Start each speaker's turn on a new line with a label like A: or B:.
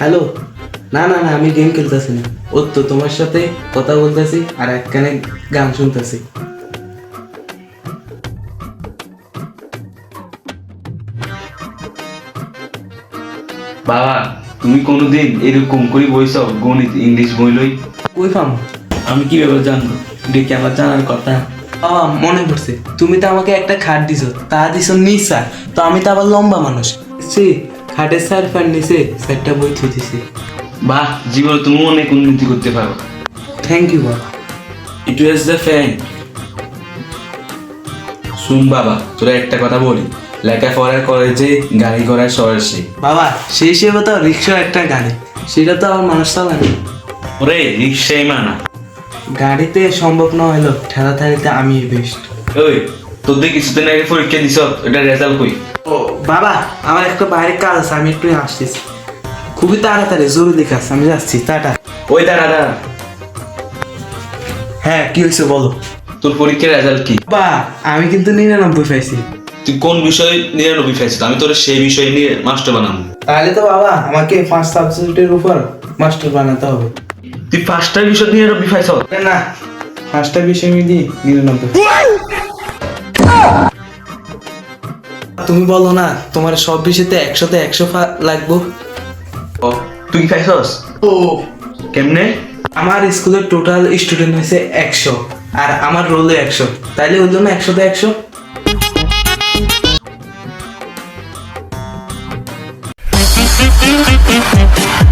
A: Hello না না না আমি গেম খেলতেছি না। ও তো তোমার সাথে কথা বলতেছি আর একখানে গান শুনতেছি।
B: বাবা তুমি কোনোদিন এরকম করে বইছ গণিত ইংলিশ বই লই?
A: কই পাম?
C: আমি কীভাবে জানব? এটা কি আমার জানার কথা?
A: বাবা মনে পড়ছে। তুমি তো আমাকে একটা খাট দিছো তা দিছো নিচা। তো আমি তো আবার লম্বা মানুষ। সে খাটের স্যার ফ্যান নিচে স্যারটা বই থুতেছি
B: বাহ জীবনে তুমি অনেক উন্নতি করতে পারো।
A: থ্যাংক ইউ বাবা।
C: ইট ওয়াজ দ্য ফ্যান
B: শুন বাবা তোরা একটা কথা বলি। লেখাপড়া কলেজে গাড়ি ঘোড়ায় শহরে সে।
A: বাবা সেই হিসেবে তো রিক্সা একটা গাড়ি। সেটা তো আমার মানুষ চালায় না।
B: ওরে রিক্সাই মানা।
A: গাড়িতে সম্ভব না হলো ঠেলা ঠেলিতে আমি বেস্ট
B: ওই তোদের কিছুদিন আগে পরীক্ষা দিছ এটা রেজাল্ট কই?
A: ও বাবা আমার একটা বাইরে কাজ আছে আমি একটু আসতেছি। খুবই তাড়াতাড়ি জরুরি কাজ আমি যাচ্ছি টাটা।
B: ওই দাঁড়া দাঁড়া।
A: হ্যাঁ কি হয়েছে বলো?
B: তোর পরীক্ষার রেজাল্ট কি?
A: বা আমি কিন্তু নিরানব্বই পাইছি।
B: তুই কোন বিষয়ে নিরানব্বই পাইছিস? আমি তোর সেই বিষয় নিয়ে মাস্টার বানাবো।
A: তাহলে তো বাবা আমাকে পাঁচ সাবজেক্টের উপর মাস্টার বানাতে হবে।
B: তুই পাঁচটা বিষয় নিরানব্বই পাইছ?
A: না পাঁচটা বিষয় মিলিয়ে নিরানব্বই। তুমি বলো না তোমার সব বিষয়তে একসাথে একশো লাগবো।
B: ও তুই খাইছস?
A: ও।
B: কেমনে?
A: আমার স্কুলের টোটাল স্টুডেন্ট হয়েছে একশো আর আমার রোলে একশো। তাইলে ওই জন্য একশোতে একশো। Thank you.